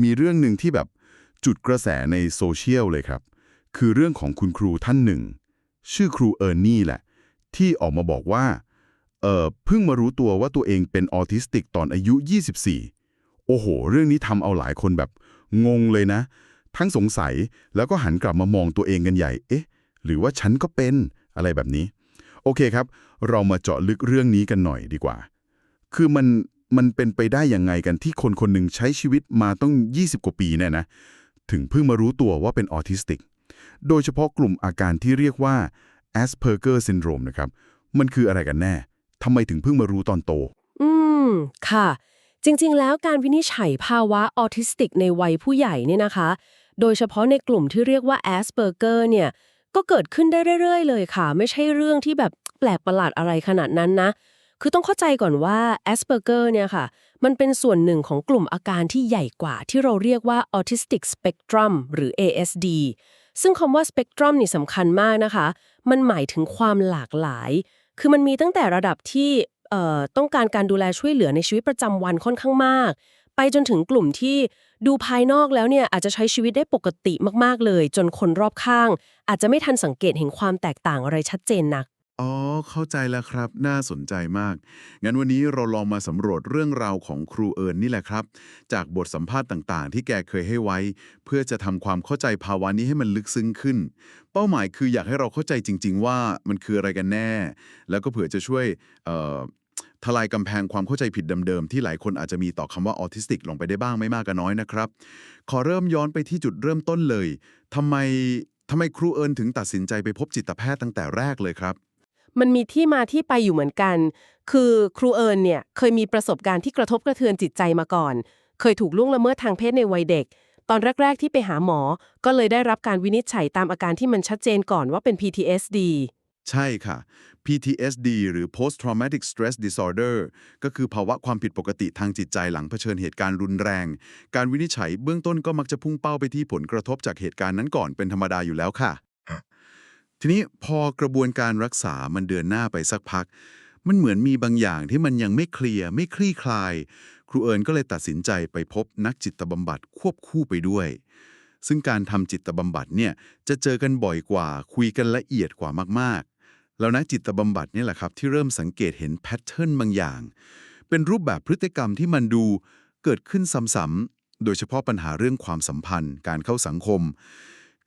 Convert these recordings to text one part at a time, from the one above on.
มีเรื่องหนึ่งที่แบบจุดกระแสในโซเชียลเลยครับ คือเรื่องของคุณครูท่านหนึ่ง ชื่อครูเออร์นี่แหละ ที่ออกมาบอกว่า เออเพิ่งมารู้ตัวว่าตัวเองเป็นออทิสติกตอนอายุ 24 โอ้โห เรื่องนี้ทำเอาหลายคนแบบ งงเลยนะ ทั้งสงสัยแล้วก็หันกลับมามองตัวเองกันใหญ่ เอ๊ะ หรือว่าฉันก็เป็นอะไรแบบนี้ โอเคครับ เรามาเจาะลึกเรื่องนี้กันหน่อยดีกว่า คือมัน มันเป็นไปได้ยังไงกันที่คนคนหนึ่งใช้ชีวิตมาต้อง 20 กว่าปีเนี่ยนะ ถึงเพิ่งมารู้ตัวว่าเป็นออทิสติก โดยเฉพาะกลุ่มอาการที่เรียกว่า Asperger syndrome นะครับ มันคืออะไรกันแน่ ทำไมถึงเพิ่งมารู้ตอนโต อืม ค่ะ จริง ๆ แล้วการวินิจฉัยภาวะออทิสติกในวัยผู้ใหญ่เนี่ยนะคะ โดยเฉพาะในกลุ่มที่เรียกว่า Asperger เนี่ย ก็เกิดขึ้นได้เรื่อย ๆ เลยค่ะ ไม่ใช่เรื่องที่แบบแปลกประหลาดอะไรขนาดนั้นนะ คือต้องเข้าใจก่อนว่า Asperger เนี่ยค่ะ มันเป็นส่วนหนึ่งของกลุ่มอาการที่ใหญ่กว่าที่เราเรียกว่า Autistic Spectrum หรือ ASD ซึ่งคำว่า Spectrum นี่สำคัญมากนะคะ มันหมายถึงความหลากหลาย คือมันมีตั้งแต่ระดับที่เอ่อต้องการการดูแลช่วยเหลือในชีวิตประจำวันค่อนข้างมาก ไปจนถึงกลุ่มที่ดูภายนอกแล้วเนี่ยอาจจะใช้ชีวิตได้ปกติมากๆเลย จนคนรอบข้าง อาจจะไม่ทันสังเกตเห็นความแตกต่างอะไรชัดเจนนัก อ๋อ เข้าใจแล้วครับ น่าสนใจมาก งั้นวันนี้เราลองมาสำรวจเรื่องราวของครูเอิญนี่แหละครับ จากบทสัมภาษณ์ต่างๆ ที่แกเคยให้ไว้ เพื่อจะทำความเข้าใจภาวะนี้ให้มันลึกซึ้งขึ้น เป้าหมายคืออยากให้เราเข้าใจจริง ๆ ว่ามันคืออะไรกันแน่ แล้วก็เผื่อจะช่วยทลายกำแพงความเข้าใจผิดเดิมๆที่หลายคนอาจจะมีต่อคำว่าออทิสติกลงไปได้บ้างไม่มากก็น้อยนะครับ ขอเริ่มย้อนไปที่จุดเริ่มต้นเลยทำไมทำไมครูเอิญถึงตัดสินใจไปพบจิตแพทย์ตั้งแต่แรกเลยครับ มันมีที่มาที่ไปอยู่เหมือนกัน คือครูเอิญเนี่ยเคยมีประสบการณ์ที่กระทบกระเทือนจิตใจมาก่อน เคยถูกล่วงละเมิดทางเพศในวัยเด็ก ตอนแรก ๆ ที่ไปหาหมอ ก็เลยได้รับการวินิจฉัยตามอาการที่มันชัดเจนก่อนว่าเป็น PTSD ใช่ค่ะ PTSD หรือ Post Traumatic Stress Disorder ก็คือภาวะความผิดปกติทางจิตใจหลังเผชิญเหตุการณ์รุนแรง การวินิจฉัยเบื้องต้นก็มักจะพุ่งเป้าไปที่ผลกระทบจากเหตุการณ์นั้นก่อนเป็นธรรมดาอยู่แล้วค่ะ ทีนี้พอกระบวนการรักษามันเดินหน้าไปสักพัก มันเหมือนมีบางอย่างที่มันยังไม่เคลียร์ไม่คลี่คลาย ครูเอิญก็เลยตัดสินใจไปพบนักจิตบำบัดควบคู่ไปด้วย ซึ่งการทำจิตบำบัดเนี่ยจะเจอกันบ่อยกว่าคุยกันละเอียดกว่ามากๆ แล้วนักจิตบำบัดนี่แหละครับที่เริ่มสังเกตเห็นแพทเทิร์นบางอย่าง เป็นรูปแบบพฤติกรรมที่มันดูเกิดขึ้นซ้ำๆโดยเฉพาะปัญหาเรื่องความสัมพันธ์ การเข้าสังคม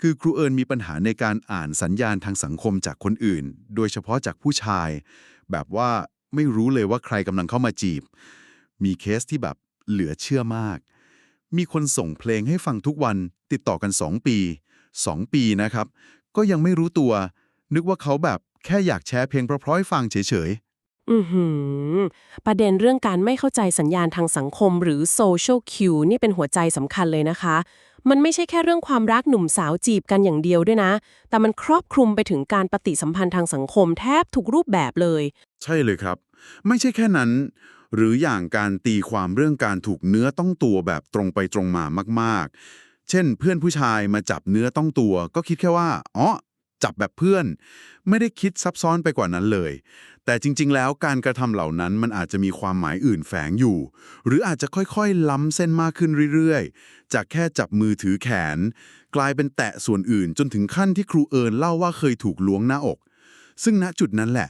คือครูเอิญมีปัญหาในการอ่านสัญญาณทางสังคมจากคนอื่น โดยเฉพาะจากผู้ชาย แบบว่าไม่รู้เลยว่าใครกำลังเข้ามาจีบ มีเคสที่แบบเหลือเชื่อมาก มีคนส่งเพลงให้ฟังทุกวันติดต่อกัน 2 ปี 2 ปีนะครับ ก็ยังไม่รู้ตัว นึกว่าเขาแบบแค่อยากแชร์เพลงเพราะๆให้ฟังเฉยอือหือ ประเด็นเรื่องการไม่เข้าใจสัญญาณทางสังคมหรือ social cue นี่เป็นหัวใจสำคัญเลยนะคะ มันไม่ใช่แค่เรื่องความรักหนุ่มสาวจีบกันอย่างเดียวด้วยนะ แต่มันครอบคลุมไปถึงการปฏิสัมพันธ์ทางสังคมแทบทุกรูปแบบเลย ใช่เลยครับ ไม่ใช่แค่นั้น หรืออย่างการตีความเรื่องการถูกเนื้อต้องตัวแบบตรงไปตรงมามาก ๆ เช่น เพื่อนผู้ชายมาจับเนื้อต้องตัว ก็คิดแค่ว่าอ๋อ จับแบบเพื่อน ไม่ได้คิดซับซ้อนไปกว่านั้นเลย แต่จริง ๆ แล้วการกระทำเหล่านั้นมันอาจจะมีความหมายอื่นแฝงอยู่ หรืออาจจะค่อยๆ ล้ำเส้นมากขึ้นเรื่อยๆ จากแค่จับมือถือแขน กลายเป็นแตะส่วนอื่นจนถึงขั้นที่ครูเอิญเล่าว่าเคยถูกล้วงหน้าอก ซึ่งณจุดนั้นแหละ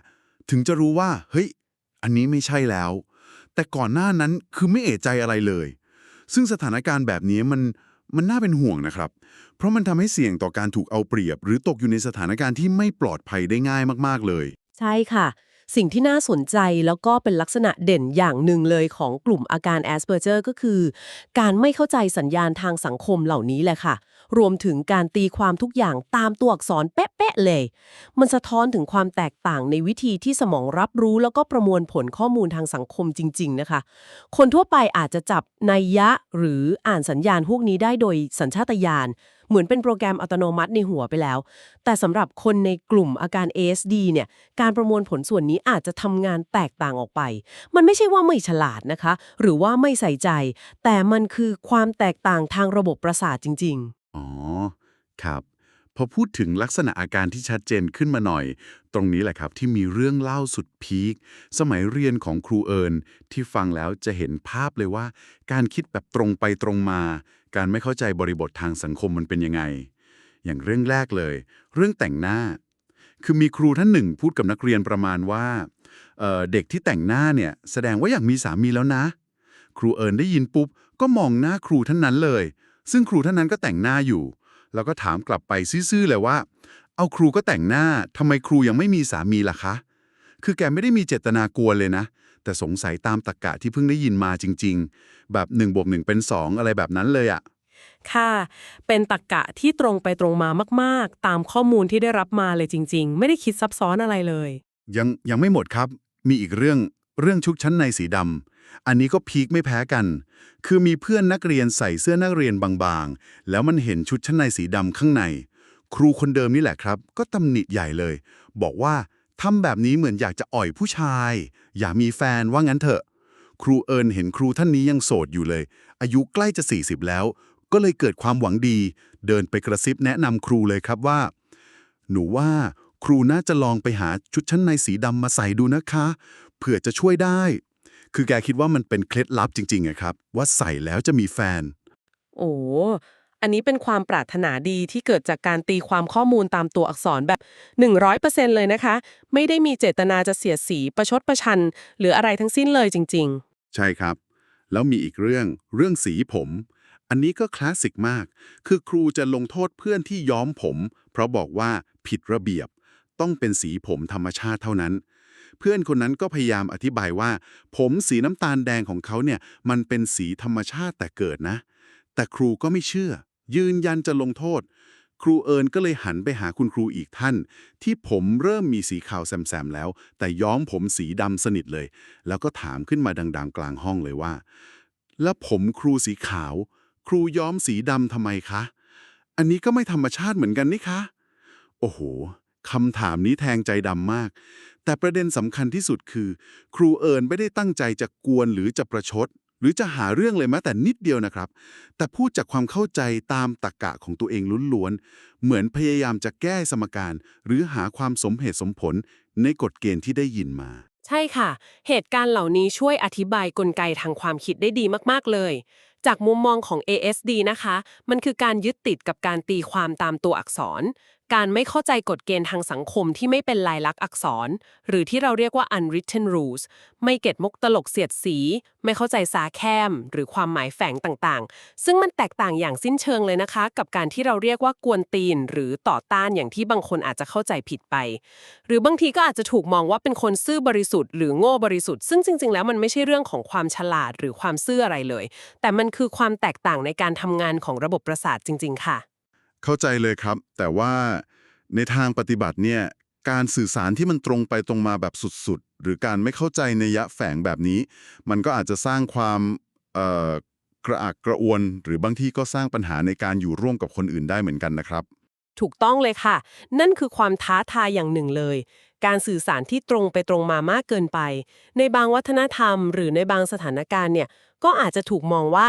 ถึงจะรู้ว่า เฮ้ย อันนี้ไม่ใช่แล้ว แต่ก่อนหน้านั้นคือไม่เอะใจอะไรเลย ซึ่งสถานการณ์แบบนี้มัน มันน่าเป็นห่วงนะครับ เพราะมันทำให้เสี่ยงต่อการถูกเอาเปรียบ หรือตกอยู่ในสถานการณ์ที่ไม่ปลอดภัยได้ง่ายมากๆเลย ใช่ค่ะ สิ่งที่น่าสนใจแล้วก็เป็นลักษณะเด่นอย่างหนึ่งเลยของกลุ่มอาการแอสเพอร์เจอร์ก็คือ การไม่เข้าใจสัญญาณทางสังคมเหล่านี้แหละค่ะ รวมถึงการตีความทุกอย่างตามตัวอักษรเป๊ะๆเลย มันสะท้อนถึงความแตกต่างในวิธีที่สมองรับรู้แล้วก็ประมวลผลข้อมูลทางสังคมจริง ๆ นะคะ คนทั่วไปอาจจะจับนัยยะหรืออ่านสัญญาณพวกนี้ได้โดยสัญชาตญาณเหมือนเป็นโปรแกรมอัตโนมัติในหัวไปแล้ว แต่สำหรับคนในกลุ่มอาการ ASD เนี่ย การประมวลผลส่วนนี้อาจจะทำงานแตกต่างออกไป มันไม่ใช่ว่าไม่ฉลาดนะคะ หรือว่าไม่ใส่ใจ แต่มันคือความแตกต่างทางระบบประสาทจริง อ๋อ ครับ พอพูดถึงลักษณะอาการที่ชัดเจนขึ้นมาหน่อย ตรงนี้แหละครับที่มีเรื่องเล่าสุดพีคสมัยเรียนของครูเอิญที่ฟังแล้วจะเห็นภาพเลยว่า การคิดแบบตรงไปตรงมา การไม่เข้าใจบริบททางสังคมมันเป็นยังไง อย่างเรื่องแรกเลย เรื่องแต่งหน้า คือมีครูท่านหนึ่งพูดกับนักเรียนประมาณว่าเเด็กที่แต่งหน้าเนี่ยแสดงว่าอยากมีสามีแล้วนะ ครูเอิญได้ยินปุ๊บก็มองหน้าครูท่านนั้นเลย ซึ่งครูท่านนั้นก็แต่งหน้าอยู่ แล้วก็ถามกลับไปซื่อๆเลยว่า เอาครูก็แต่งหน้าทำไมครูยังไม่มีสามีล่ะคะ คือแกไม่ได้มีเจตนากวนเลยนะ แต่สงสัยตามตรกกะที่เพิ่งได้ยินมาจริง ๆ แบบ1บวก1เป็น 2 อะไรแบบนั้นเลยอะค่ะ เป็นตรกกะที่ตรงไปตรงมามากๆ ตามข้อมูลที่ได้รับมาเลยจริง ๆ ไม่ได้คิดซับซ้อนอะไรเลย ยังยังไม่หมดครับ มีอีกเรื่องเรื่องชุดชั้นในสีดำ อันนี้ก็พีคไม่แพ้กัน คือมีเพื่อนนักเรียนใส่เสื้อนักเรียนบางๆ แล้วมันเห็นชุดชั้นในสีดำข้างใน ครูคนเดิมนี่แหละครับ ก็ตำหนิใหญ่เลย บอกว่าทำแบบนี้เหมือนอยากจะอ่อยผู้ชาย อย่ามีแฟนว่างั้นเถอะ ครูเอิญเห็นครูท่านนี้ยังโสดอยู่เลย อายุใกล้จะ 40 แล้ว ก็เลยเกิดความหวังดี เดินไปกระซิบแนะนำครูเลยครับว่า หนูว่าครูน่าจะลองไปหาชุดชั้นในสีดำมาใส่ดูนะคะ เผื่อจะช่วยได้ คือแกคิดว่ามันเป็นเคล็ดลับจริงๆอะครับ ว่าใส่แล้วจะมีแฟน โอ้อันนี้เป็นความปรารถนาดีที่เกิดจากการตีความข้อมูลตามตัวอักษรแบบ 100%เลยนะคะ ไม่ได้มีเจตนาจะเสียดสีประชดประชัน หรืออะไรทั้งสิ้นเลยจริงใช่ครับ แล้วมีอีกเรื่องเรื่องสีผม อันนี้ก็คลาสสิกมาก คือครูจะลงโทษเพื่อนที่ย้อมผม เพราะบอกว่าผิดระเบียบ ต้องเป็นสีผมธรรมชาติเท่านั้น เพื่อนคนนั้นก็พยายามอธิบายว่า ผมสีน้ำตาลแดงของเขาเนี่ยมันเป็นสีธรรมชาติแต่เกิดนะ แต่ครูก็ไม่เชื่อ ยืนยันจะลงโทษ ครูเอิญก็เลยหันไปหาคุณครูอีกท่าน ที่ผมเริ่มมีสีขาวแซมๆแล้ว แต่ย้อมผมสีดำสนิทเลย แล้วก็ถามขึ้นมาดัง ๆ กลางห้องเลยว่า แล้วผมครูสีขาว ครูย้อมสีดำทำไมคะ อันนี้ก็ไม่ธรรมชาติเหมือนกันนี่คะ โอ้โหคำถามนี้แทงใจดำมาก แต่ประเด็นสำคัญที่สุดคือ ครูเอิญไม่ได้ตั้งใจจะกวนหรือจะประชด หรือจะหาเรื่องเลยแม้แต่นิดเดียวนะครับ แต่พูดจากความเข้าใจตามตรรกะของตัวเองล้วนๆ เหมือนพยายามจะแก้สมการ หรือหาความสมเหตุสมผลในกฎเกณฑ์ที่ได้ยินมา ใช่ค่ะ เหตุการณ์เหล่านี้ช่วยอธิบายกลไกทางความคิดได้ดีมากๆเลย จากมุมมองของ ASD นะคะ มันคือการยึดติดกับการตีความตามตัวอักษร การไม่เข้าใจกฎเกณฑ์ทางสังคมที่ไม่เป็นลายลักษณ์อักษร หรือที่เราเรียกว่า unwritten rules ไม่เก็ตมุกตลกเสียดสี ไม่เข้าใจสาแคม หรือความหมายแฝงต่างๆ ซึ่งมันแตกต่างอย่างสิ้นเชิงเลยนะคะ กับการที่เราเรียกว่ากวนตีน หรือต่อต้านอย่างที่บางคนอาจจะเข้าใจผิดไป หรือบางทีก็อาจจะถูกมองว่าเป็นคนซื่อบริสุทธิ์หรือโง่บริสุทธิ์ซึ่งจริง ๆ แล้วมันไม่ใช่เรื่องของความฉลาดหรือความซื่ออะไรเลย แต่มันคือความแตกต่างในการทำงานของระบบประสาทจริง ๆ ค่ะ เข้าใจเลยครับ แต่ว่าในทางปฏิบัติเนี่ยการสื่อสารที่มันตรงไปตรงมาแบบสุดๆ หรือการไม่เข้าใจในยะแฝงแบบนี้ มันก็อาจจะสร้างความกระอักกระอวน หรือบางที่ก็สร้างปัญหาในการอยู่ร่วมกับคนอื่นได้เหมือนกันนะครับ ถูกต้องเลยค่ะ นั่นคือความท้าทายอย่างหนึ่งเลยการสื่อสารที่ตรงไปตรงมามากเกินไป ในบางวัฒนธรรม หรือในบางสถานการณ์เนี่ยก็อาจจะถูกมองว่า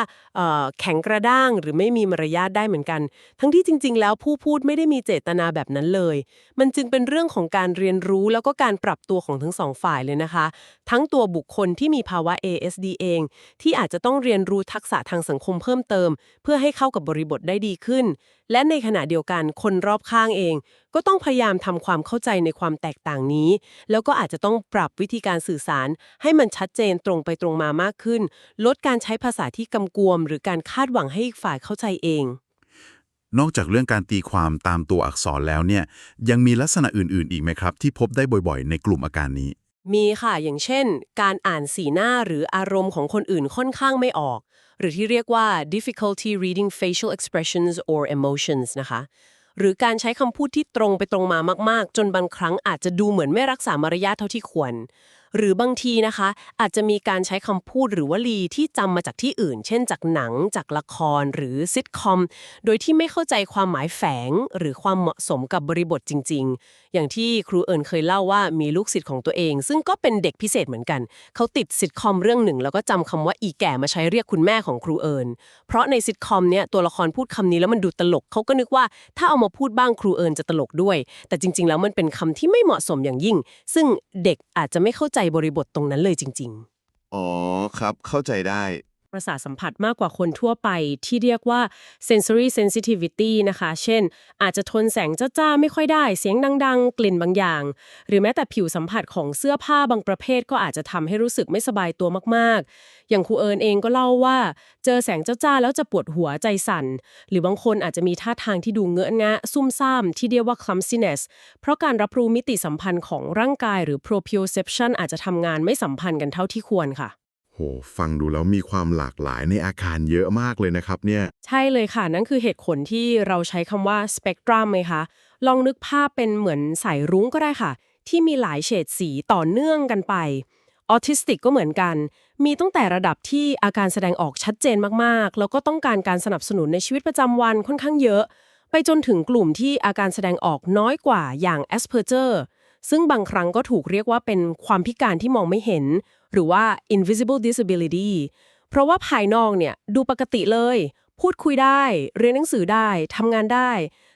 แข็งกระด้างหรือไม่มีมารยาทได้เหมือนกัน ทั้งที่จริง ๆ แล้วผู้พูดไม่ได้มีเจตนาแบบนั้นเลย มันจึงเป็นเรื่องของการเรียนรู้แล้วก็การปรับตัวของทั้งสองฝ่ายเลยนะคะ ทั้งตัวบุคคลที่มีภาวะ ASD เอง ที่อาจจะต้องเรียนรู้ทักษะทางสังคมเพิ่มเติม เพื่อให้เข้ากับบริบทได้ดีขึ้น และในขณะเดียวกันคนรอบข้างเอง ก็ต้องพยายามทำความเข้าใจในความแตกต่างนี้ แล้วก็อาจจะต้องปรับวิธีการสื่อสาร ให้มันชัดเจนตรงไปตรงมามากขึ้น ลดการใช้ภาษาที่กำกวม หรือการคาดหวังให้อีกฝ่ายเข้าใจเอง นอกจากเรื่องการตีความตามตัวอักษรแล้วเนี่ย ยังมีลักษณะอื่น ๆ อีกไหมครับ ที่พบได้บ่อย ๆ ในกลุ่มอาการนี้ มีค่ะ อย่างเช่น การอ่านสีหน้าหรืออารมณ์ของคนอื่นค่อนข้างไม่ออก หรือที่เรียกว่า difficulty reading facial expressions or emotions นะคะ หรือการใช้คำพูดที่ตรงไปตรงมามากๆ จนบางครั้งอาจจะดูเหมือนไม่รักษามารยาทเท่าที่ควร หรือบางทีนะคะ อาจจะมีการใช้คำพูดหรือวลีที่จำมาจากที่อื่น เช่นจากหนัง จากละครหรือซิทคอม โดยที่ไม่เข้าใจความหมายแฝง หรือความเหมาะสมกับบริบทจริง ๆ อย่างที่ครูเอิญเคยเล่าว่ามีลูกศิษย์ของตัวเอง ซึ่งก็เป็นเด็กพิเศษเหมือนกัน เขาติดซิทคอมเรื่องหนึ่ง แล้วก็จำคำว่าอีแก่มาใช้เรียกคุณแม่ของครูเอิญเพราะในซิทคอมเนี่ยตัวละครพูดคำนี้แล้วมันดูตลกเขาก็นึกว่าถ้าเอามาพูดบ้างครูเอิญจะตลกด้วย แต่จริง ๆ แล้วมันเป็นคำที่ไม่เหมาะสมอย่างยิ่ง ซึ่งเด็กอาจจะไม่เข้าใจบริบทตรงนั้นเลยจริง ๆ อ๋อครับ เข้าใจได้ ประสาทสัมผัสมากกว่าคนทั่วไปที่เรียกว่า sensory sensitivity นะคะ เช่น อาจจะทนแสงจ้าๆ ไม่ค่อยได้ เสียงดังๆ กลิ่นบางอย่าง หรือแม้แต่ผิวสัมผัสของเสื้อผ้าบางประเภทก็อาจจะทำให้รู้สึกไม่สบายตัวมากๆ อย่างครูเอิญเองก็เล่าว่า เจอแสงจ้าๆ แล้วจะปวดหัวใจสั่น หรือบางคนอาจจะมีท่าทางที่ดูเงอะงะ ซุ่มซ่ามที่เรียกว่า clumsiness เพราะการรับรู้มิติสัมพันธ์ของร่างกายหรือ proprioception อาจจะทำงานไม่สัมพันธ์กันเท่าที่ควรค่ะ โหฟังดูแล้วมีความหลากหลายในอาการเยอะมากเลยนะครับเนี่ย ใช่เลยค่ะ นั่นคือเหตุผลที่เราใช้คำว่าสเปกตรัมไหมคะ ลองนึกภาพเป็นเหมือนสายรุ้งก็ได้ค่ะ ที่มีหลายเฉดสีต่อเนื่องกันไป ออทิสติกก็เหมือนกัน มีตั้งแต่ระดับที่อาการแสดงออกชัดเจนมากๆ แล้วก็ต้องการการสนับสนุนในชีวิตประจำวันค่อนข้างเยอะ ไปจนถึงกลุ่มที่อาการแสดงออกน้อยกว่าอย่าง Asperger ซึ่งบางครั้งก็ถูกเรียกว่าเป็นความพิการที่มองไม่เห็น หรือว่า invisible disability เพราะว่าภายนอกเนี่ยดูปกติเลย พูดคุยได้ เรียนหนังสือได้ทำงานได้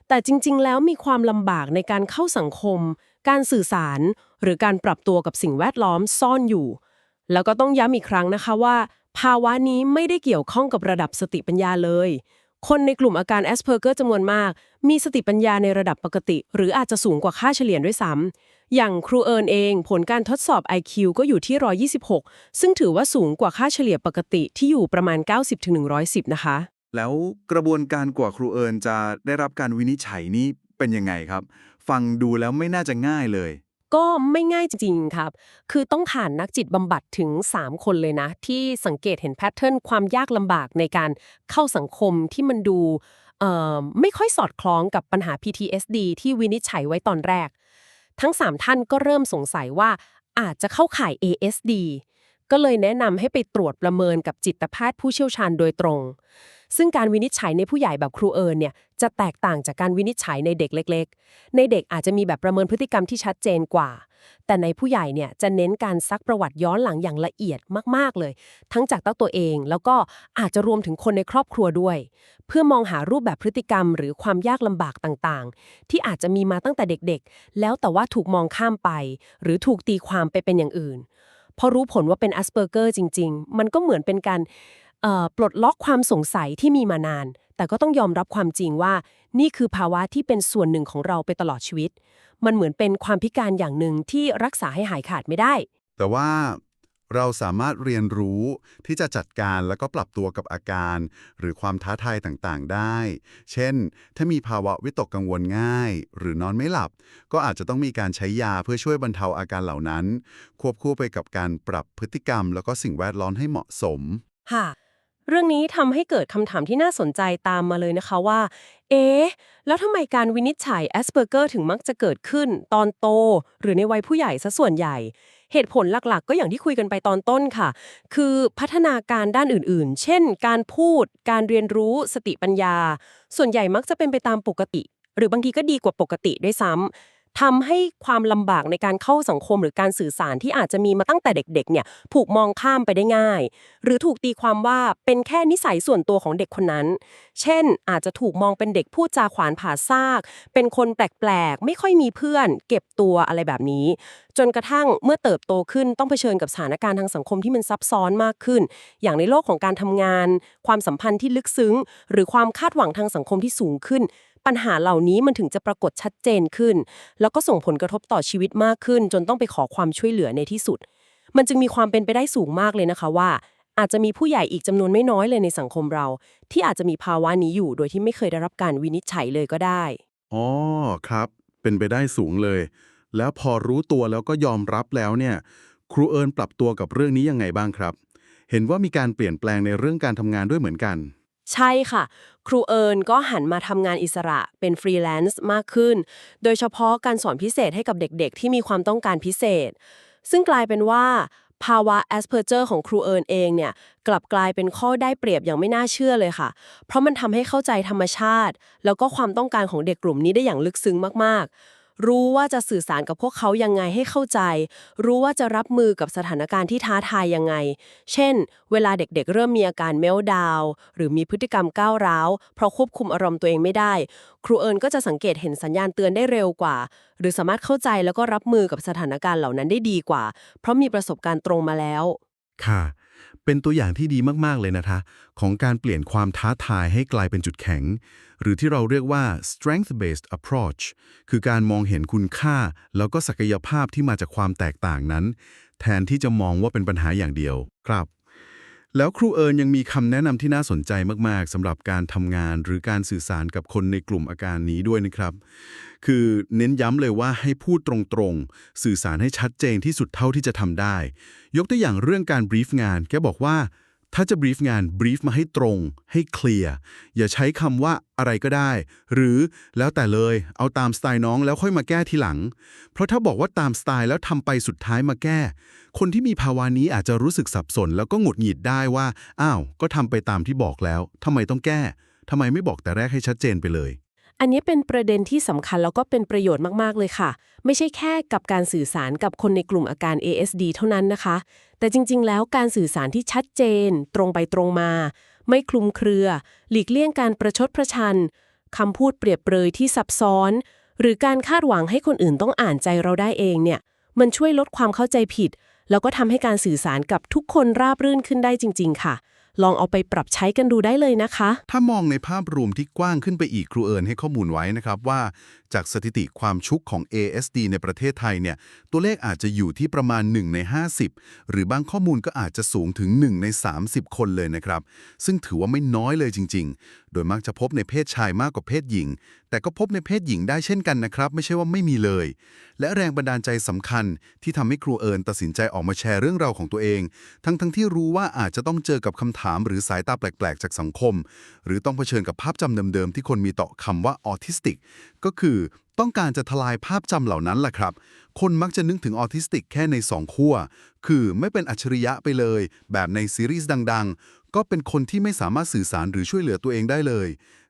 แต่จริง ๆ แล้วมีความลำบากในการเข้าสังคม การสื่อสาร หรือการปรับตัวกับสิ่งแวดล้อมซ่อนอยู่ แล้วก็ต้องย้ำอีกครั้งนะคะว่า ภาวะนี้ไม่ได้เกี่ยวข้องกับระดับสติปัญญาเลย คนในกลุ่มอาการ Asperger จำนวนมาก มีสติปัญญาในระดับปกติ หรืออาจจะสูงกว่าค่าเฉลี่ยด้วยซ้ำ อย่างครูเอิญเอง ผลการทดสอบ IQ ก็อยู่ที่ 126 ซึ่งถือว่าสูงกว่าค่าเฉลี่ยปกติที่อยู่ประมาณ 90-110 นะคะ แล้วกระบวนการกว่าครูเอิญจะได้รับการวินิจฉัยนี้เป็นยังไงครับ ฟังดูแล้วไม่น่าจะง่ายเลย ก็ไม่ง่ายจริงๆครับ คือต้องผ่านนักจิตบำบัดถึง 3 คนเลยนะ ที่สังเกตเห็นแพทเทิร์นความยากลำบากในการเข้าสังคมที่มันดูไม่ค่อยสอดคล้องกับปัญหา PTSD ที่วินิจฉัยไว้ตอนแรก ทั้ง 3 ท่านก็เริ่มสงสัยว่าอาจจะเข้าข่าย ASD ก็เลยแนะนำให้ไปตรวจประเมินกับจิตแพทย์ผู้เชี่ยวชาญโดยตรง ซึ่งการวินิจฉัยในผู้ใหญ่แบบครูเอิญเนี่ยจะแตกต่างจากการวินิจฉัยในเด็กเล็ก ๆ ในเด็กอาจจะมีแบบประเมินพฤติกรรมที่ชัดเจนกว่า แต่ในผู้ใหญ่เนี่ยจะเน้นการซักประวัติย้อนหลังอย่างละเอียดมาก ๆ เลย ทั้งจากตั้งตัวเอง แล้วก็อาจจะรวมถึงคนในครอบครัวด้วย เพื่อมองหารูปแบบพฤติกรรม หรือความยากลำบากต่างๆ ที่อาจจะมีมาตั้งแต่เด็กๆ แล้วแต่ว่าถูกมองข้ามไป หรือถูกตีความไปเป็นอย่างอื่น พอรู้ผลว่าเป็นออสเปอร์เกอร์จริง ๆ มันก็เหมือนเป็นการปลดล็อกความสงสัยที่มีมานาน แต่ก็ต้องยอมรับความจริงว่า นี่คือภาวะที่เป็นส่วนหนึ่งของเราไปตลอดชีวิต มันเหมือนเป็นความพิการอย่างหนึ่งที่รักษาให้หายขาดไม่ได้ แต่ว่า เราสามารถเรียนรู้ที่จะจัดการแล้วก็ปรับตัวกับอาการ หรือความท้าทายต่างๆ ได้ เช่น ถ้ามีภาวะวิตกกังวลง่าย หรือนอนไม่หลับ ก็อาจจะต้องมีการใช้ยาเพื่อช่วยบรรเทาอาการเหล่านั้น ควบคู่ไปกับการปรับพฤติกรรม แล้วก็สิ่งแวดล้อมให้เหมาะสม ค่ะ เรื่องนี้ทำให้เกิดคำถามที่น่าสนใจตามมาเลยนะคะว่า เอ๊ะ แล้วทำไมการวินิจฉัย Asperger ถึงมักจะเกิดขึ้น ตอนโต หรือในวัยผู้ใหญ่ซะส่วนใหญ่ เหตุผลหลักๆ ก็อย่างที่คุยกันไปตอนต้นค่ะ คือพัฒนาการด้านอื่นๆ เช่น การพูด การเรียนรู้ สติปัญญา ส่วนใหญ่มักจะเป็นไปตามปกติ หรือบางทีก็ดีกว่าปกติด้วยซ้ำ ทำให้ความลำบากในการเข้าสังคมหรือการสื่อสารที่อาจจะมีมาตั้งแต่เด็กๆเนี่ยถูกมองข้ามไปได้ง่าย หรือถูกตีความว่าเป็นแค่นิสัยส่วนตัวของเด็กคนนั้น เช่น อาจจะถูกมองเป็นเด็กพูดจาขวานผ่าซาก เป็นคนแปลกๆ ไม่ค่อยมีเพื่อน เก็บตัวอะไรแบบนี้ จนกระทั่งเมื่อเติบโตขึ้นต้องเผชิญกับสถานการณ์ทางสังคมที่มันซับซ้อนมากขึ้น อย่างในโลกของการทำงาน ความสัมพันธ์ที่ลึกซึ้ง หรือความคาดหวังทางสังคมที่สูงขึ้น ปัญหาเหล่านี้มันถึงจะปรากฏชัดเจนขึ้น แล้วก็ส่งผลกระทบต่อชีวิตมากขึ้น จนต้องไปขอความช่วยเหลือในที่สุด มันจึงมีความเป็นไปได้สูงมากเลยนะคะว่า อาจจะมีผู้ใหญ่อีกจำนวนไม่น้อยเลยในสังคมเรา ที่อาจจะมีภาวะนี้อยู่โดยที่ไม่เคยได้รับการวินิจฉัยเลยก็ได้อ๋อครับ เป็นไปได้สูงเลย แล้วพอรู้ตัวแล้วก็ยอมรับแล้วเนี่ย ครูเอิญปรับตัวกับเรื่องนี้ยังไงบ้างครับ เห็นว่ามีการเปลี่ยนแปลงในเรื่องการทำงานด้วยเหมือนกัน ใช่ค่ะ ครูเอิญก็หันมาทำงานอิสระเป็นฟรีแลนซ์มากขึ้น โดยเฉพาะการสอนพิเศษให้กับเด็กๆ ที่มีความต้องการพิเศษ ซึ่งกลายเป็นว่า ภาวะ Asperger ของครูเอิญเองเนี่ยกลับกลายเป็นข้อได้เปรียบอย่างไม่น่าเชื่อเลยค่ะ เพราะมันทำให้เข้าใจธรรมชาติ แล้วก็ความต้องการของเด็กกลุ่มนี้ได้อย่างลึกซึ้งมากๆ รู้ว่าจะสื่อสารกับพวกเขายังไงให้เข้าใจ รู้ว่าจะรับมือกับสถานการณ์ที่ท้าทายยังไง เช่น เวลาเด็กๆ เริ่มมีอาการเมลดาวหรือมีพฤติกรรมก้าวร้าว เพราะควบคุมอารมณ์ตัวเองไม่ได้ ครูเอิญก็จะสังเกตเห็นสัญญาณเตือนได้เร็วกว่า หรือสามารถเข้าใจแล้วก็รับมือกับสถานการณ์เหล่านั้นได้ดีกว่า เพราะมีประสบการณ์ตรงมาแล้ว ค่ะ เป็นตัวอย่างที่ดีมาก ๆ เลยนะคะ ของการเปลี่ยนความท้าทายให้กลายเป็นจุดแข็ง หรือที่เราเรียกว่า strength based approach คือการมองเห็นคุณค่า แล้วก็ศักยภาพที่มาจากความแตกต่างนั้น แทนที่จะมองว่าเป็นปัญหาอย่างเดียว ครับ แล้วครูเอิญยังมีคำแนะนำที่น่าสนใจมากๆสำหรับการทำงานหรือการสื่อสารกับคนในกลุ่มอาการนี้ด้วยนะครับ คือเน้นย้ำเลยว่าให้พูดตรงๆ สื่อสารให้ชัดเจนที่สุดเท่าที่จะทำได้ ยกตัวอย่างเรื่องการบรีฟงาน แกบอกว่า ถ้าจะบรีฟงานบรีฟมาให้ตรง ให้เคลียร์อย่าใช้คำว่าอะไรก็ได้ หรือแล้วแต่เลย เอาตามสไตล์น้องแล้วค่อยมาแก้ทีหลัง เพราะถ้าบอกว่าตามสไตล์แล้วทำไปสุดท้ายมาแก้ คนที่มีภาวะนี้อาจจะรู้สึกสับสน แล้วก็หงุดหงิดได้ว่า อ้าว ก็ทำไปตามที่บอกแล้วทำไมต้องแก้ทำไมไม่บอกแต่แรกให้ชัดเจนไปเลย อันนี้เป็นประเด็นที่สำคัญแล้วก็เป็นประโยชน์มาก ๆ เลยค่ะ ไม่ใช่แค่กับการสื่อสารกับคนในกลุ่มอาการ ASD เท่านั้นนะคะ แต่จริง ๆ แล้วการสื่อสารที่ชัดเจน ตรงไปตรงมา ไม่คลุมเครือ หลีกเลี่ยงการประชดประชันคำพูดเปรียบเปรยที่ซับซ้อน หรือการคาดหวังให้คนอื่นต้องอ่านใจเราได้เองเนี่ย มันช่วยลดความเข้าใจผิด แล้วก็ทำให้การสื่อสารกับทุกคนราบรื่นขึ้นได้จริง ๆ ค่ะ ลองเอาไปปรับใช้กันดูได้เลยนะคะ ถ้ามองในภาพรวมที่กว้างขึ้นไปอีกครูเอิญให้ข้อมูลไว้นะครับว่า จากสถิติความชุกของ ASD ในประเทศไทยเนี่ยตัวเลขอาจจะอยู่ที่ประมาณ 1 ใน 50 หรือบางข้อมูลก็อาจจะสูงถึง 1 ใน 30 คนเลยนะครับ ซึ่งถือว่าไม่น้อยเลยจริง โดยมักจะพบในเพศชายมากกว่าเพศหญิง แต่ก็พบในเพศหญิงได้เช่นกันนะครับ ไม่ใช่ว่าไม่มีเลย และแรงบันดาลใจสำคัญที่ทำให้ครูเอิญตัดสินใจออกมาแชร์เรื่องราวของตัวเอง ทั้งทั้งที่รู้ว่าอาจจะต้องเจอกับคำถามหรือสายตาแปลกๆ จากสังคม หรือต้องเผชิญกับภาพจำเดิมๆที่คนมีต่อคำว่าออทิสติก ก็คือต้องการจะทลายภาพจำเหล่านั้นแหละครับ คนมักจะนึกถึงออทิสติกแค่ในสองขั้ว คือไม่เป็นอัจฉริยะไปเลย แบบในซีรีส์ดังๆ ก็เป็นคนที่ไม่สามารถสื่อสารหรือช่วยเหลือตัวเองได้เลย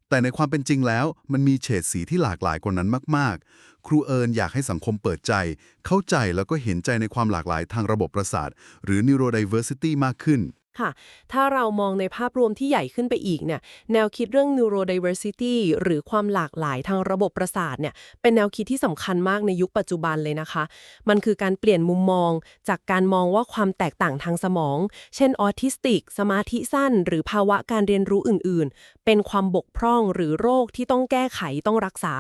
แต่ในความเป็นจริงแล้ว มันมีเฉดสีที่หลากหลายกว่านั้นมาก ๆ ครูเอิญอยากให้สังคมเปิดใจ เข้าใจแล้วก็เห็นใจในความหลากหลายทางระบบประสาท หรือ neurodiversity มากขึ้น ค่ะ ถ้าเรามองในภาพรวมที่ใหญ่ขึ้นไปอีกเนี่ย แนวคิดเรื่อง neurodiversity หรือความหลากหลายทางระบบประสาทเนี่ย เป็นแนวคิดที่สำคัญมากในยุคปัจจุบันเลยนะคะ มันคือการเปลี่ยนมุมมอง จากการมองว่าความแตกต่างทางสมอง เช่นออทิสติก สมาธิสั้น หรือภาวะการเรียนรู้อื่น ๆ เป็นความบกพร่องหรือโรคที่ต้องแก้ไขต้องรักษา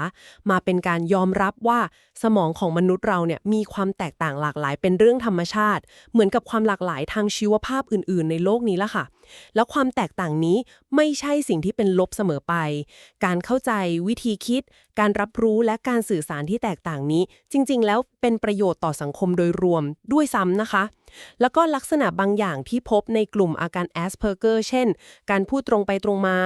มาเป็นการยอมรับว่าสมองของมนุษย์เราเนี่ยมีความแตกต่างหลากหลายเป็นเรื่องธรรมชาติ เหมือนกับความหลากหลายทางชีวภาพอื่น ๆ ในโลกลกนี้ละค่ะ แล้วความแตกต่างนี้ไม่ใช่สิ่งที่เป็นลบเสมอไป การเข้าใจวิธีคิดการรับรู้และการสื่อสารที่แตกต่างนี้ จริง ๆ แล้วเป็นประโยชน์ต่อสังคมโดยรวมด้วยซ้ำนะคะ แล้วก็ลักษณะบางอย่างที่พบในกลุ่มอาการแอสเพอร์เกอร์เช่น การพูดตรงไปตรงมา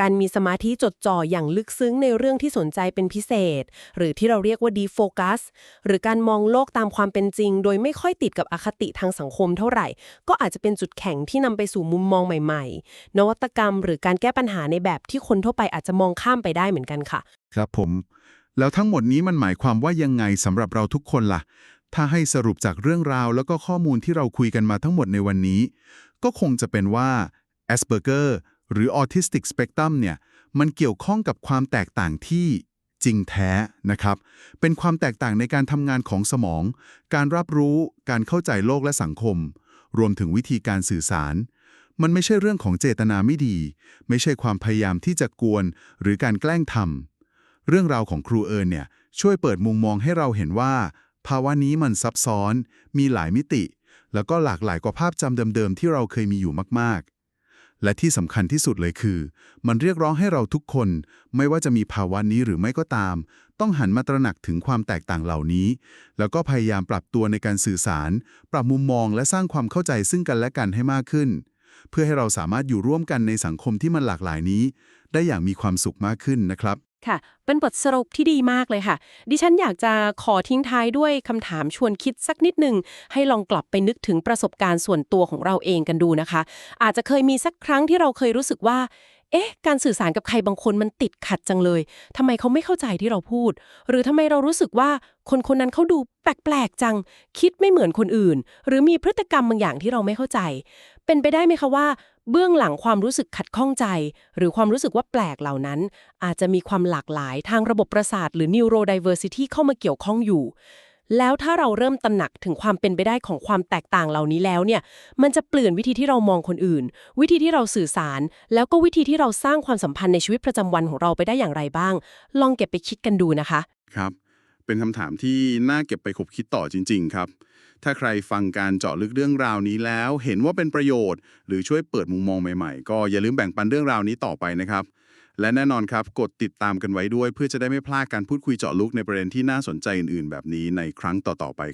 การมีสมาธิจดจ่ออย่างลึกซึ้งในเรื่องที่สนใจเป็นพิเศษ หรือที่เราเรียกว่าดีโฟกัสหรือการมองโลกตามความเป็นจริง โดยไม่ค่อยติดกับอคติทางสังคมเท่าไหร่ ก็อาจจะเป็นจุดแข็งที่นำไปสู่มุมมองใหม่ ๆ นวัตกรรม หรือการแก้ปัญหาในแบบที่คนทั่วไปอาจจะมองข้ามไปได้เหมือนกันค่ะ ครับผม แล้วทั้งหมดนี้มันหมายความว่ายังไงสำหรับเราทุกคนล่ะ ถ้าให้สรุปจากเรื่องราวแล้วก็ข้อมูลที่เราคุยกันมาทั้งหมดในวันนี้ ก็คงจะเป็นว่า Asperger หรือ Autistic Spectrum เนี่ย มันเกี่ยวข้องกับความแตกต่างที่จริงแท้นะครับ เป็นความแตกต่างในการทำงานของสมอง การรับรู้ การเข้าใจโลกและสังคม รวมถึงวิธีการสื่อสาร มันไม่ใช่เรื่องของเจตนาไม่ดี ไม่ใช่ความพยายามที่จะกวน หรือการแกล้งทำ เรื่องราวของครูเอิญเนี่ยช่วยเปิดมุมมองให้เราเห็นว่า ภาวะนี้มันซับซ้อน มีหลายมิติ แล้วก็หลากหลายกว่าภาพจำเดิมๆ ที่เราเคยมีอยู่มากๆ และที่สำคัญที่สุดเลยคือ มันเรียกร้องให้เราทุกคน ไม่ว่าจะมีภาวะนี้หรือไม่ก็ตาม ต้องหันมาตระหนักถึงความแตกต่างเหล่านี้ แล้วก็พยายามปรับตัวในการสื่อสาร ปรับมุมมองและสร้างความเข้าใจซึ่งกันและกันให้มากขึ้น เพื่อให้เราสามารถอยู่ร่วมกันในสังคมที่มันหลากหลายนี้ ได้อย่างมีความสุขมากขึ้นนะครับ ค่ะ เป็นบทสรุปที่ดีมากเลยค่ะ ดิฉันอยากจะขอทิ้งท้ายด้วยคำถามชวนคิดสักนิดหนึ่ง ให้ลองกลับไปนึกถึงประสบการณ์ส่วนตัวของเราเองกันดูนะคะ อาจจะเคยมีสักครั้งที่เราเคยรู้สึกว่า เอ๊ะ การสื่อสารกับใครบางคนมันติดขัดจังเลยทำไมเขาไม่เข้าใจที่เราพูด หรือทำไมเรารู้สึกว่าคนคนนั้นเขาดูแปลกๆจัง คิดไม่เหมือนคนอื่น หรือมีพฤติกรรมบางอย่างที่เราไม่เข้าใจ เป็นไปได้ไหมคะว่า เบื้องหลังความรู้สึกขัดข้องใจ หรือความรู้สึกว่าแปลกเหล่านั้น อาจจะมีความหลากหลายทางระบบประสาท หรือ neurodiversity เข้ามาเกี่ยวข้องอยู่ แล้วถ้าเราเริ่มตระหนักถึงความเป็นไปได้ของความแตกต่างเหล่านี้แล้วเนี่ย มันจะเปลี่ยนวิธีที่เรามองคนอื่น วิธีที่เราสื่อสาร แล้วก็วิธีที่เราสร้างความสัมพันธ์ในชีวิตประจำวันของเราไปได้อย่างไรบ้าง ลองเก็บไปคิดกันดูนะคะ ครับ เป็นคำถามที่น่าเก็บไปคบคิดต่อจริง ๆ ครับ ถ้าใครฟังการเจาะลึกเรื่องราวนี้แล้ว เห็นว่าเป็นประโยชน์ หรือช่วยเปิดมุมมองใหม่ๆ ก็อย่าลืมแบ่งปันเรื่องราวนี้ต่อไปนะครับ และแน่นอนครับ กดติดตามกันไว้ด้วย เพื่อจะได้ไม่พลาดการพูดคุยเจาะลึกในประเด็นที่น่าสนใจอื่นๆ แบบนี้ในครั้งต่อๆไปครับ